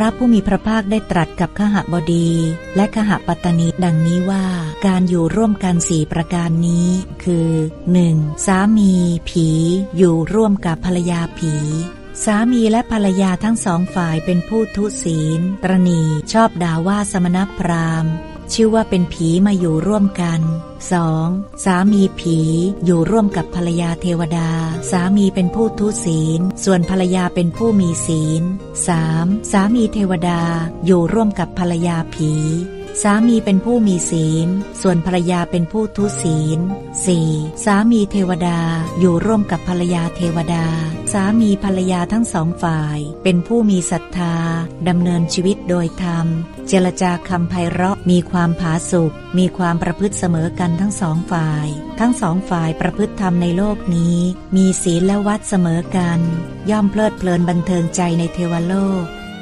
ระผู้มีพระภาคได้ตรัสกับขหบดี และขหปัตตนีดังนี้ว่า การอยู่ร่วมกันสี่ประการนี้ คือ 1. สามีผี อยู่ร่วมกับภรรยาผีสามีและภรรยาทั้งสองฝ่ายเป็นผู้ทุศีลตรณี ชอบด่าว่าสมณพราหมณ์ ชื่อว่าเป็นผีมาอยู่ร่วมกัน 2. สามีผีอยู่ร่วมกับภรรยาเทวดา สามีเป็นผู้ทุศีล ส่วนภรรยาเป็นผู้มีศีล 3. สามีเทวดาอยู่ร่วมกับภรรยาผี สามีเป็นผู้มีศีล ส่วนภรรยาเป็นผู้ทุศีล 4. สามีเทวดาอยู่ร่วมกับภรรยาเทวดา สามีภรรยาทั้งสองฝ่าย เป็นผู้มีศรัทธาดำเนินชีวิตโดยธรรม เจรจาคำไพเราะมีความผาสุกมีความประพฤติเสมอกันทั้งสองฝ่าย ทั้งสองฝ่ายประพฤติธรรมในโลกนี้ มีศีลและวัดเสมอกัน ย่อมเพลิดเพลินบันเทิงใจในเทวโลก